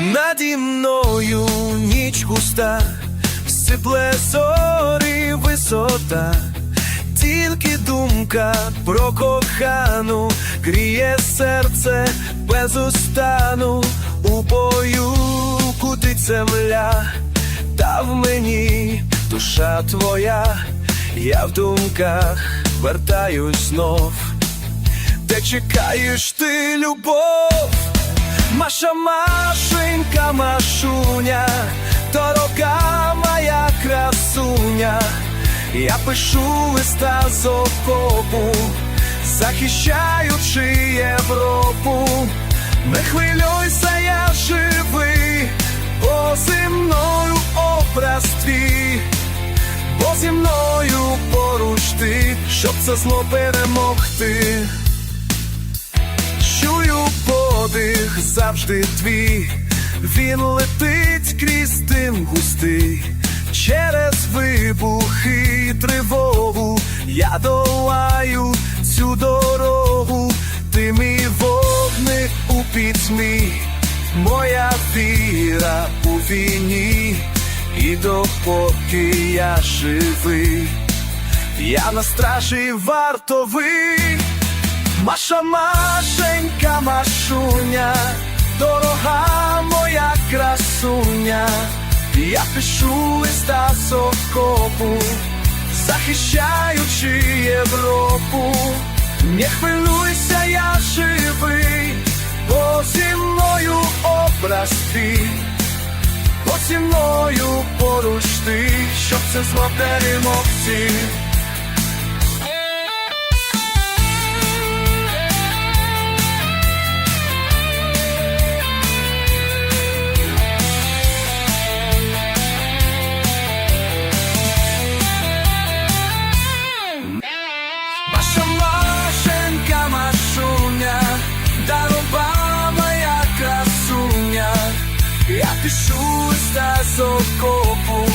наді мною ніч густа, сипле зорі висота, тільки думка про кохану гріє серце без устану, у бою кутить земля, та в мені душа твоя, я в думках вертаюсь знов, де чекаєш ти любов. Маша, Машенька, Машуня, дорога моя красуня, я пишу листа з окопу, захищаючи Європу, не хвилюйся, я живий, бо зі мною образ бо зі мною поруч ти, щоб це зло перемогти. Подих завжди твій, він летить крізь дим густий, через вибухи і тривогу я долаю цю дорогу, ти мій вогник у пітьмі, моя віра у війні, і допоки я живий, я на стражі вартовий. Маша, Машенька, Машуня, я пишу листа з захищаючи Європу, не хвилюйся, я живий, бо зі мною образ твій, бо зі мною поруч ти, щоб це зло перемогти. Я пишу листа з окопу,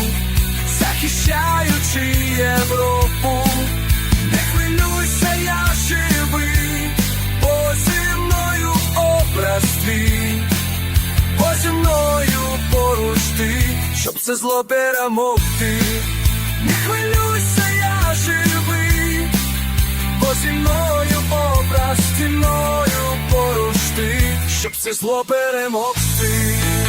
захищаючи Європу, не хвилюйся, я живий, бо зі мною образ твій, бо зі мною поруч ти, щоб це зло перемогти. Не хвилюйся, я живий, бо зі мною образ зі мною поруч ти, щоб це зло перемогти.